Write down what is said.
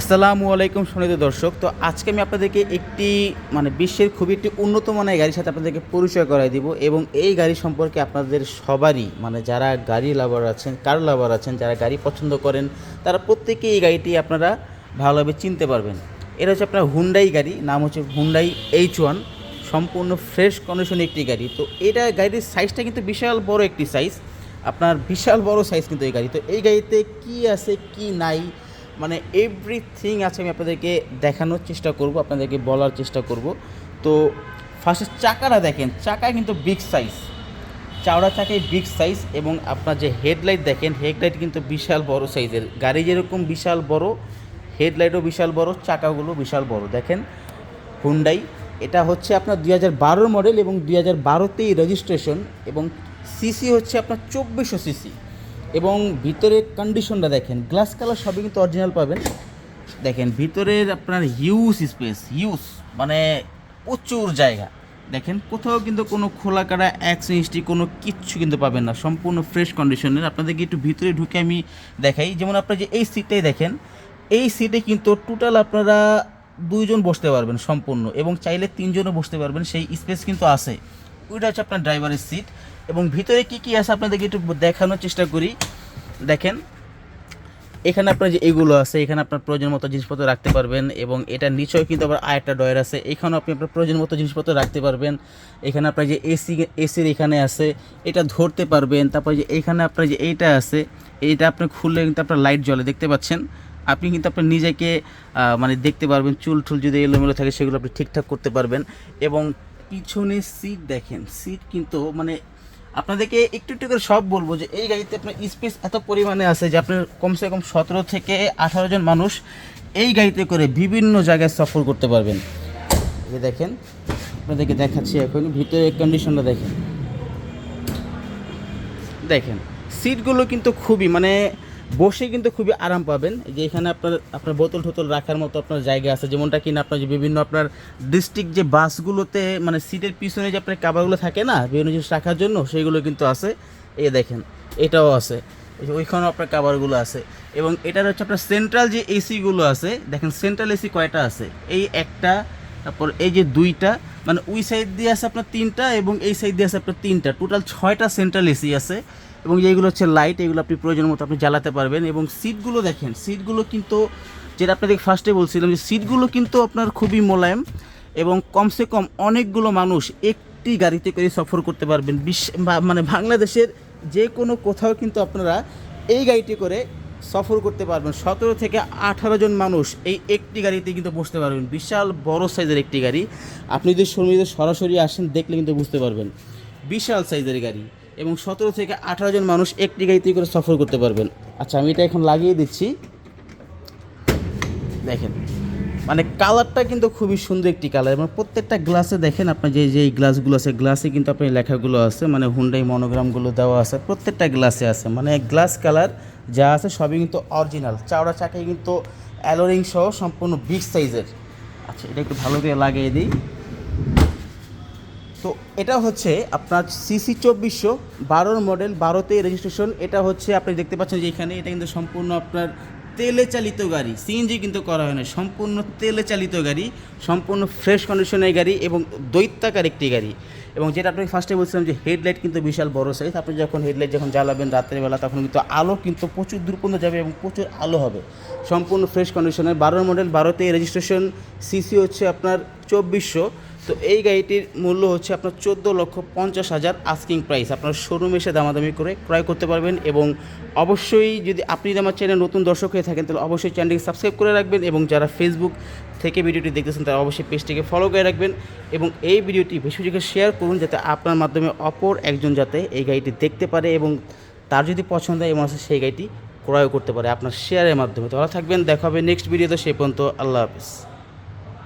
আসসালামু আলাইকুম সুনিত দর্শক। তো আজকে আমি আপনাদেরকে একটি মানে বিশ্বের খুবই একটি উন্নত মানের গাড়ির সাথে আপনাদেরকে পরিচয় করাই দিব এবং এই গাড়ি সম্পর্কে আপনাদের সবারই মানে যারা গাড়ি লাভার আছেন, কার লাভার আছেন, যারা গাড়ি পছন্দ করেন, তারা প্রত্যেকেই এই গাড়িটি আপনারা ভালোভাবে চিনতে পারবেন। এটা হচ্ছে আপনার হুন্ডাই গাড়ি, নাম হচ্ছে হুন্ডাই এইচ ওয়ান সম্পূর্ণ ফ্রেশ কন্ডিশন একটি গাড়ি। তো এটা গাড়ির সাইজটা কিন্তু বিশাল বড় একটি সাইজ আপনার বিশাল বড় সাইজ কিন্তু এই গাড়ি। তো এই গাড়িতে কি আছে, কি নাই মানে এভরিথিং আছে আমি আপনাদেরকে দেখানোর চেষ্টা করব, আপনাদেরকে বলার চেষ্টা করব। তো ফার্স্টে চাকাটা দেখেন, চাকা কিন্তু বিগ সাইজ চাওড়া চাকায় বিগ সাইজ এবং আপনার যে হেডলাইট দেখেন হেডলাইট কিন্তু বিশাল বড় সাইজের গাড়ি যেরকম বিশাল বড় হেডলাইটও বিশাল বড়, চাকাগুলো বিশাল বড়। দেখেন হুন্ডাই এটা হচ্ছে আপনার দুই হাজার মডেল এবং দুই হাজার বারোতেই রেজিস্ট্রেশন এবং সিসি হচ্ছে আপনার চব্বিশশো সিসি এবং ভিতরের কন্ডিশনটা দেখেন গ্লাস কালার সবই কিন্তু অরিজিনাল পাবেন। দেখেন, ভিতরের আপনার হিউজ স্পেস হিউজ মানে প্রচুর জায়গা। দেখেন, কোথাও কিন্তু কোনো খোলা কাটা অ্যাক্সিডেন্টটি কোনো কিচ্ছু কিন্তু পাবেন না। সম্পূর্ণ ফ্রেশ কন্ডিশনের আপনাদেরকে একটু ভিতরে ঢুকে আমি দেখাই। যেমন আপনার যে এই সিটটাই দেখেন, এই সিটে কিন্তু টোটাল আপনারা দুইজন বসতে পারবেন সম্পূর্ণ এবং চাইলে তিনজনও বসতে পারবেন। সেই স্পেস কিন্তু আছে। ওইটা হচ্ছে আপনার ড্রাইভারের সিট এবং ভিতরে কি কি আছে আপনাদেরকে একটু দেখানোর চেষ্টা করি। দেখেন, এখানে আপনার যে এগুলো আছে, এখানে আপনার প্রয়োজন মতো জিনিসপত্র রাখতে পারবেন এবং এটা নিচেও কিন্তু আবার আরেকটা ডয়ার আছে। এখানেও আপনি আপনার প্রয়োজন মতো জিনিসপত্র রাখতে পারবেন। এখানে আপনার যে এসি, এসির এখানে আছে, এটা ধরতে পারবেন। তারপর যে এখানে আপনার যে এইটা আছে, এইটা আপনি খুললে কিন্তু আপনার লাইট জ্বলে, দেখতে পাচ্ছেন? আপনি কিন্তু আপনার নিজেকে মানে দেখতে পারবেন, চুল টুল যদি এলোমেলো থাকে, সেগুলো আপনি ঠিকঠাক করতে পারবেন। এবং পিছনে সিট দেখেন সিট কিন্তু মানে আপনাদেরকে একটু একটু করে সব বলব যে এই গাড়িতে আপনার স্পেস এত পরিমাণে আছে যে আপনার কমসে কম সতেরো থেকে আঠারো জন মানুষ এই গাড়িতে করে বিভিন্ন জায়গায় সফর করতে পারবেন। এই দেখেন, আপনাদেরকে দেখাচ্ছি এখন, ভিতরে কন্ডিশনটা দেখেন। দেখেন সিটগুলো কিন্তু খুবই মানে বসে কিন্তু খুবই আরাম পাবেন। যে এখানে আপনার আপনার বোতল টোতল রাখার মতো আপনার জায়গা আছে। যেমনটা কিনা আপনার যে বিভিন্ন আপনার ডিস্ট্রিক্ট যে বাসগুলোতে মানে সিটের পিছনে যে আপনার কাবারগুলো থাকে না, বিভিন্ন জিনিস রাখার জন্য সেইগুলো কিন্তু আছে। এই দেখেন, এটাও আছে। ওইখানেও আপনার কাবারগুলো আছে। এবং এটার হচ্ছে আপনার সেন্ট্রাল যে এসিগুলো আছে, দেখেন সেন্ট্রাল এসি কয়টা আছে? এই একটা, তারপর এই যে দুইটা মানে ওই সাইড দিয়ে আছে আপনার তিনটা এবং এই সাইড দিয়ে আছে আপনার তিনটা। টোটাল ছয়টা সেন্ট্রাল এসি আছে। এবং যেগুলো হচ্ছে লাইট এগুলো আপনি প্রয়োজন মতো আপনি জ্বালাতে পারবেন এবং সিটগুলো দেখেন সিটগুলো কিন্তু যেটা আপনাদের ফার্স্টে বলছিলাম যে সিটগুলো কিন্তু আপনার খুবই মোলায়েম এবং কমসে কম অনেকগুলো মানুষ একটি গাড়িতে করে সফর করতে পারবেন। বিশ্ব মানে বাংলাদেশের যে কোনো কোথাও কিন্তু আপনারা এই গাড়িটি করে সফর করতে পারবেন। সতেরো থেকে আঠারো জন মানুষ এই একটি গাড়িতে কিন্তু বসতে পারবেন। বিশাল বড় সাইজের একটি গাড়ি। আপনি যদি সরাসরি আসেন, দেখলে কিন্তু বুঝতে পারবেন। বিশাল সাইজের গাড়ি। এবং সতেরো থেকে আঠারো জন মানুষ একটি গাড়িতে করে সফর করতে পারবেন। আচ্ছা আমি এটা এখন লাগিয়ে দিচ্ছি। দেখেন মানে কালারটা কিন্তু খুবই সুন্দর একটি কালার এবং প্রত্যেকটা গ্লাসে দেখেন আপনার যে যে গ্লাসগুলো আছে, গ্লাসে কিন্তু আপনার লেখাগুলো আছে মানে হুন্ডাই মনোগ্রামগুলো দেওয়া আছে, প্রত্যেকটা গ্লাসে আছে মানে গ্লাস কালার যা আছে সবই কিন্তু অরিজিনাল চাওড়া চাকায় কিন্তু অ্যালোরিং সহ সম্পূর্ণ বিগ সাইজের আচ্ছা এটা একটু ভালো করে লাগিয়ে দিই। তো এটা হচ্ছে আপনার সিসি চব্বিশশো বারোর মডেল, বারোতে রেজিস্ট্রেশন এটা হচ্ছে, আপনি দেখতে পাচ্ছেন যে এখানে এটা কিন্তু সম্পূর্ণ আপনার তেলে চালিত গাড়ি। সিএনজি কিন্তু করা হয় না, সম্পূর্ণ তেলে চালিত গাড়ি, সম্পূর্ণ ফ্রেশ কন্ডিশনের গাড়ি এবং দৈত্যাকার একটি গাড়ি। এবং যেটা আপনাকে ফার্স্টে বলছিলাম যে হেডলাইট কিন্তু বিশাল বড় সাইজ আপনি যখন হেডলাইট যখন জ্বালাবেন রাত্রেবেলা, তখন কিন্তু আলো কিন্তু প্রচুর দূর পর্যন্ত যাবে এবং প্রচুর আলো হবে। সম্পূর্ণ ফ্রেশ কন্ডিশনের বারোর মডেল বারোতে রেজিস্ট্রেশন সিসি হচ্ছে আপনার চব্বিশশো। তো এই গাড়িটির মূল্য হচ্ছে আপনার চোদ্দ লক্ষ পঞ্চাশ হাজার আস্কিং প্রাইস আপনার শোরুমে এসে দামাদামি করে ক্রয় করতে পারবেন এবং অবশ্যই যদি আপনি যদি আমার চ্যানেল নতুন দর্শক হয়ে থাকেন, তাহলে অবশ্যই চ্যানেলটিকে সাবস্ক্রাইব করে রাখবেন এবং যারা ফেসবুক থেকে ভিডিওটি দেখতেছেন, তারা অবশ্যই পেজটিকে ফলো করে রাখবেন এবং এই ভিডিওটি বেশি বেশি শেয়ার করুন যাতে আপনার মাধ্যমে অপর একজন যাতে এই গাড়িটি দেখতে পারে এবং তার যদি পছন্দ হয় এবং সে সেই গাড়িটি ক্রয় করতে পারে আপনার শেয়ারের মাধ্যমে। তো থাকবেন, দেখা হবে নেক্সট ভিডিওতে সেই পর্যন্ত আল্লাহ হাফিজ।